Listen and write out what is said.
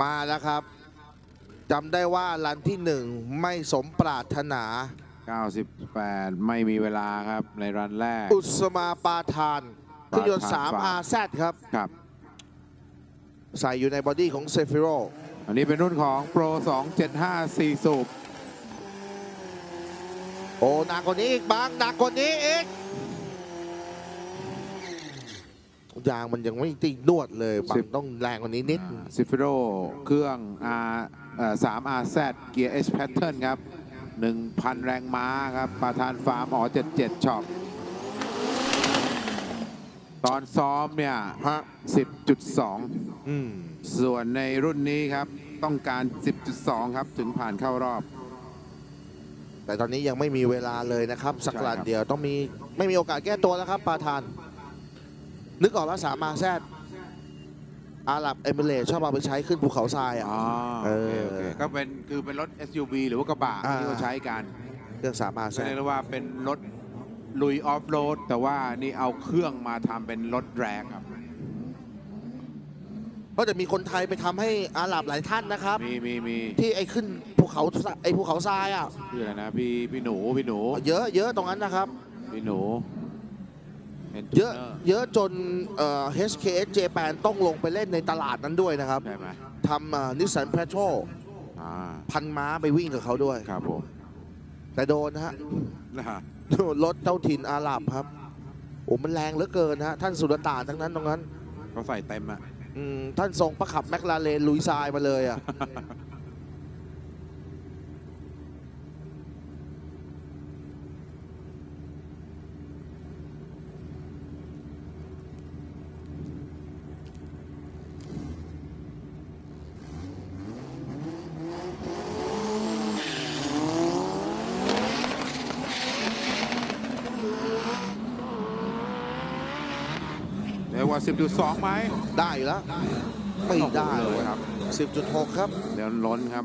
มาแล้วครับจำได้ว่ารันที่หนึ่งไม่สมปรารถนา 98 ไม่มีเวลาครับในรันแรก อุสมาปาทานเครื่องยนต์ปาทาน3ฟา RZ ครับ ครับ ใส่อยู่ในบอดี้ของเซฟิโรอันนี้เป็นรุ่นของ Pro 275 4 สูบ โอ้หนักกว่านี้อีกบางหนักกว่านี้อีก ยางมันยังไม่ตินวดเลยบางต้องแรงกว่านี้นิด ซิฟิโรเครื่อง R เอ่อ3 RZ เกียร์ H Pattern ครับ 1,000 แรงม้าครับ ประธานฟาร์มอ๋อ77ช็อปตอนซ้อมเนี่ยฮะ10.2 อืมส่วนในรุ่นนี้ครับ ต้องการ 10.2 ครับ ถึงผ่านเข้ารอบ แต่ตอนนี้ยังไม่มีเวลาเลยนะครับ สักใช่ครับลันเดียวต้องมีไม่มีโอกาสแก้ตัวแล้วครับปาทาน นึกออกแล้วสามมาแซดอาหรับเอมิเรตส์ชอบเอาไปใช้ขึ้นภูเขาทรายอะ อ๋อเอโออเคโอเคก็เป็นคือเป็นรถ SUV หรือว่ากระบะอ่า ที่เขาใช้กันเครื่องสามมาแซก็ด เรียกได้ว่าเป็นรถลุยออฟโรดแต่ว่านี่เอาเครื่องมาทำเป็นรถแรงครับ ก็จะมีคนไทยไปทำให้อาหรับหลายท่านนะครับ มีมีมีที่ไอ้ขึ้นภูเขาไอ้ภูเขาทรายอะ ชื่ออะไรนะพี่พี่หนูพี่หนูเยอะเยอะตรงนั้นนะครับ พี่หนูป็น เยอะจูนนร์เยอะจนเอ่อ HKS Japan ต้องลงไปเล่นในตลาดนั้นด้วยนะครับใช่ไหมทำนิสสันแพทโอ่าพันม้าไปวิ่งกับเขาด้วย ครับผมแต่โดนนะฮะ นะฮะรถเจ้าถิ่นอาหรับครับโอ้มันแรงเหลือเกินฮะ ท่านสุลต่านทั้งนั้นตรงนั้นเขาใส่เต็มอะอืมท่านทรงประขับแมคลาเรนลุยทรายมาเลยอะ กว่า 10.2ไหมได้อยู่แล้ว ไม่ได้โอ้โหเลเลยยครับ 10.6 ครับ เดี๋ยวล้นครับ